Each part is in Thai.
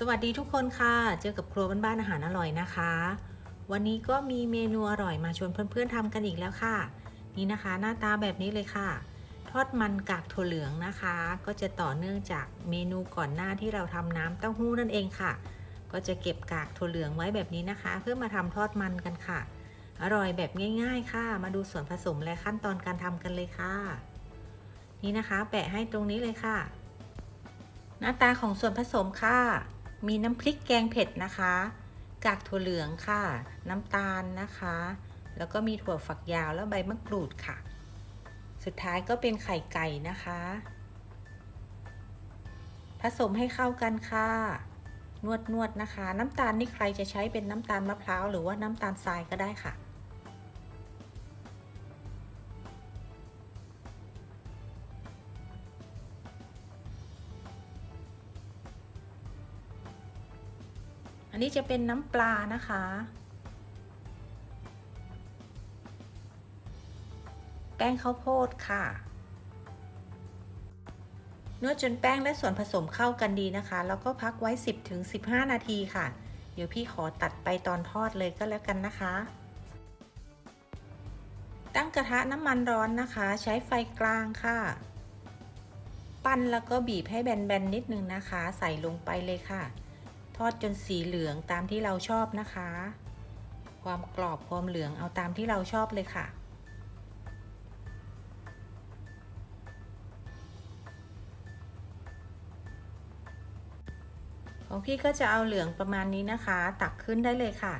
สวัสดีทุกคนค่ะ เจอกับครัวบ้านๆอาหารอร่อยนะคะ วันนี้ก็มีเมนูอร่อยมาชวนเพื่อนๆทำกันอีกแล้วค่ะ นี่นะคะ หน้าตาแบบนี้เลยค่ะ ทอดมันกากถั่วเหลืองนะคะ ก็จะต่อเนื่องจากเมนูก่อนหน้าที่เราทำน้ำเต้าหู้นั่นเองค่ะ ก็จะเก็บกากถั่วเหลืองไว้แบบนี้นะคะ เพื่อมาทำทอดมันกันค่ะ อร่อยแบบง่าย ๆ ค่ะ มาดูส่วนผสมและขั้นตอนการทำกันเลยค่ะ นี่นะคะ แปะให้ตรงนี้เลยค่ะ หน้าตาของส่วนผสมค่ะ มีน้ำพริกแกงเผ็ดนะคะ กากถั่วเหลืองค่ะ น้ำตาลนะคะ แล้วก็มีถั่วฝักยาวแล้วใบมะกรูดค่ะ สุดท้ายก็เป็นไข่ไก่นะคะ ผสมให้เข้ากันค่ะ นวดนวดนะคะ น้ำตาลนี่ใครจะใช้เป็นน้ำตาลมะพร้าวหรือว่าน้ำตาลทรายก็ได้ค่ะ อันนี้จะเป็นน้ำปลานะคะ แป้งข้าวโพดค่ะ นวดจนแป้งและส่วนผสมเข้ากันดีนะคะ แล้วก็พักไว้ 10-15 นาทีค่ะ เดี๋ยวพี่ขอตัดไปตอนทอดเลยก็แล้วกันนะคะตั้งกระทะน้ำมันร้อนนะคะ ใช้ไฟกลางค่ะ ปั้นแล้วก็บีบให้แบนๆนิดนึงนะคะ ใส่ลงไปเลยค่ะ ทอดจนสีเหลืองตามที่เราชอบนะคะ ความกรอบความเหลืองเอาตามที่เราชอบเลยค่ะของพี่ก็จะเอาเหลืองประมาณนี้นะคะ ตักขึ้นได้เลยค่ะ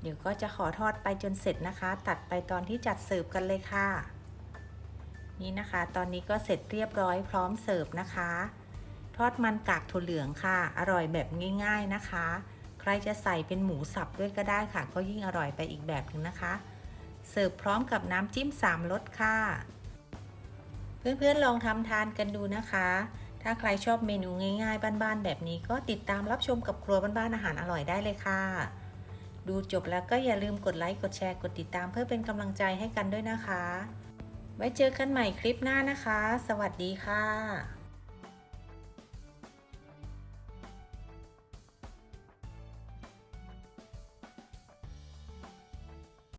เดี๋ยวก็จะขอทอดไปจนเสร็จนะคะ ตัดไปตอนที่จัดเสิร์ฟกันเลยค่ะ นี่นะคะ ตอนนี้ก็เสร็จเรียบร้อยพร้อมเสิร์ฟนะคะ ทอดมันกากถั่วเหลืองค่ะ อร่อยแบบง่าย ๆนะคะ ใครจะใส่เป็นหมูสับด้วยก็ได้ค่ะ ก็ยิ่งอร่อยไปอีกแบบหนึงนะคะ เสิร์ฟพร้อมกับน้ำจิ้ม3รสค่ะ เพื่อนๆลองทำทานกันดูนะคะ ถ้าใครชอบเมนูง่ายๆ บ้านๆแบบนี้ก็ติดตามรับชมกับครัวบ้านๆอาหารอร่อยได้เลยค่ะ ดูจบแล้วก็อย่าลืมกดไลค์กดแชร์กดติดตามเพื่อเป็นกำลังใจให้กันด้วยนะคะ ไว้เจอกันใหม่คลิปหน้านะคะ สวัสดีค่ะ